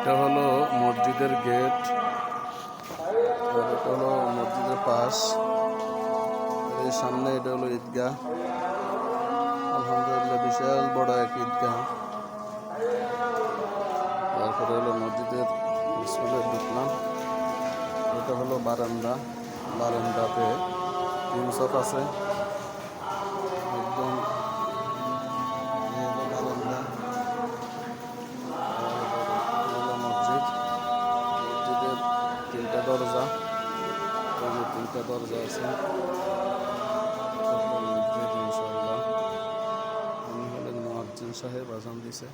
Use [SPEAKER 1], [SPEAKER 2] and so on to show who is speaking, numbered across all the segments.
[SPEAKER 1] এটা হলো মসজিদের গেট। হলো মসজিদের পাশ। এর সামনে এটা হলো ঈদগাহ। আলহামদুলিল্লাহ, বিশাল বড় এক ঈদগাহ। তারপরে হলো মসজিদের স্কুলের ঢুকলাম এটা হলো বারান্দা। বারান্দাতে তিন আছে। যে তিনটা দরজা আছে উনি হলেন মুয়াজ্জিন সাহেব আজান দিছে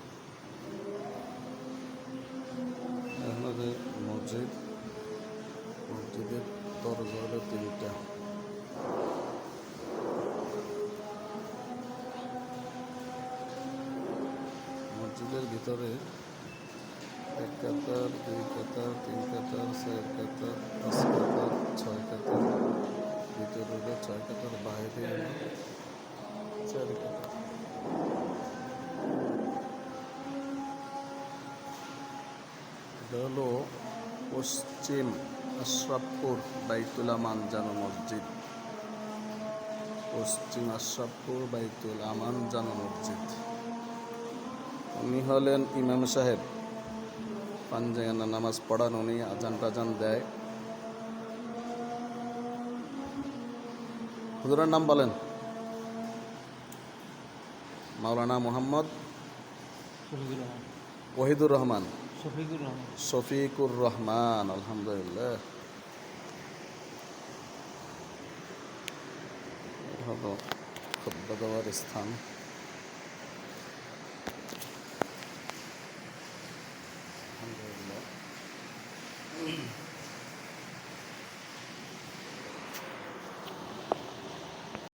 [SPEAKER 1] মসজিদ মসজিদের দরজা হলো তিনটা মসজিদের ভিতরে এক কাতার দুই কাতার তিন কাতার চার কাতার পাঁচ কাতার কাতার বাইরে পশ্চিম আশরাফপুর বাইতুল আমান জানো মসজিদ। পশ্চিম আশরাফপুর বাইতুল আমান জানো মসজিদ। উনি হলেন ইমাম সাহেব। পাঞ্জায়ানা নামাজ পড়ান, উনি আজান টাজান দেয়। হুজুরের নাম বলেন। মাওলানা মোহাম্মদ ওহিদুর রহমান।
[SPEAKER 2] শফিকুর রহমান।
[SPEAKER 1] আলহামদুলিল্লাহ। হলো খুদ্া স্থান।